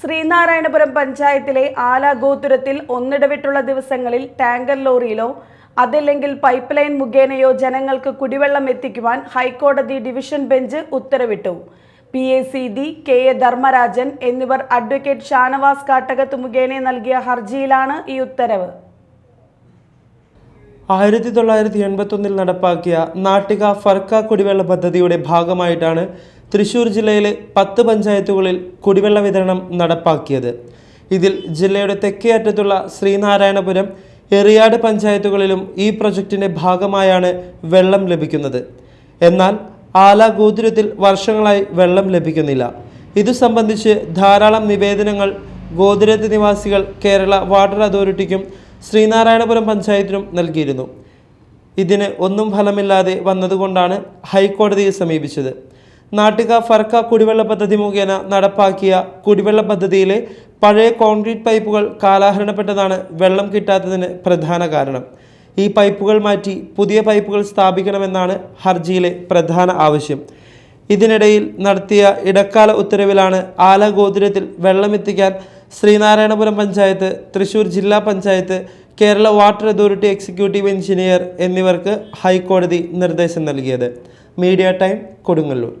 ശ്രീനാരായണപുരം പഞ്ചായത്തിലെ ആല ഗോപുരത്തിൽ ഒന്നിടവിട്ടുള്ള ദിവസങ്ങളിൽ ടാങ്കർ ലോറിയിലോ അതല്ലെങ്കിൽ പൈപ്പ് ലൈൻ മുഖേനയോ ജനങ്ങൾക്ക് കുടിവെള്ളം എത്തിക്കുവാൻ ഹൈക്കോടതി ഡിവിഷൻ ബെഞ്ച് ഉത്തരവിട്ടു. P A C D K A Dharmarajan എന്നിവർ അഡ്വക്കേറ്റ് ഷാനവാസ് കാട്ടകത്ത് മുഖേന നൽകിയ ഹർജിയിലാണ് ഈ ഉത്തരവ്. ആയിരത്തി തൊള്ളായിരത്തി എൺപത്തി ഒന്നിൽ നടപ്പാക്കിയ നാട്ടിക ഫർക്ക കുടിവെള്ള പദ്ധതിയുടെ ഭാഗമായിട്ടാണ് തൃശൂർ ജില്ലയിലെ പത്ത് പഞ്ചായത്തുകളിൽ കുടിവെള്ള വിതരണം നടപ്പാക്കിയത്. ഇതിൽ ജില്ലയുടെ തെക്കേ അറ്റത്തുള്ള ശ്രീനാരായണപുരം എറിയാട് പഞ്ചായത്തുകളിലും ഈ പ്രൊജക്ടിന്റെ ഭാഗമായാണ് വെള്ളം ലഭിക്കുന്നത്. എന്നാൽ ആല ഗോതിരത്തിൽ വർഷങ്ങളായി വെള്ളം ലഭിക്കുന്നില്ല. ഇതു സംബന്ധിച്ച് ധാരാളം നിവേദനങ്ങൾ ഗോതിരത്ത് നിവാസികൾ കേരള വാട്ടർ അതോറിറ്റിക്കും ശ്രീനാരായണപുരം പഞ്ചായത്തിനും നൽകിയിരുന്നു. ഇതിന് ഒന്നും ഫലമില്ലാതെ വന്നതുകൊണ്ടാണ് ഹൈക്കോടതിയെ സമീപിച്ചത്. നാട്ടിക ഫർക്ക കുടിവെള്ള പദ്ധതി മുഖേന നടപ്പാക്കിയ കുടിവെള്ള പദ്ധതിയിലെ പഴയ കോൺക്രീറ്റ് പൈപ്പുകൾ കാലാഹരണപ്പെട്ടതാണ് വെള്ളം കിട്ടാത്തതിന് പ്രധാന കാരണം. ഈ പൈപ്പുകൾ മാറ്റി പുതിയ പൈപ്പുകൾ സ്ഥാപിക്കണമെന്നാണ് ഹർജിയിലെ പ്രധാന ആവശ്യം. ഇതിനിടയിൽ നടത്തിയ ഇടക്കാല ഉത്തരവിലാണ് ആല ഗോതിരത്തിൽ വെള്ളമെത്തിക്കാൻ ശ്രീനാരായണപുരം പഞ്ചായത്ത് തൃശൂർ ജില്ലാ panchayat Kerala water authority executive engineer എന്നിവർക്ക് ഹൈക്കോടതി നിർദ്ദേശം നൽകിയത്. Media time Kodungallur.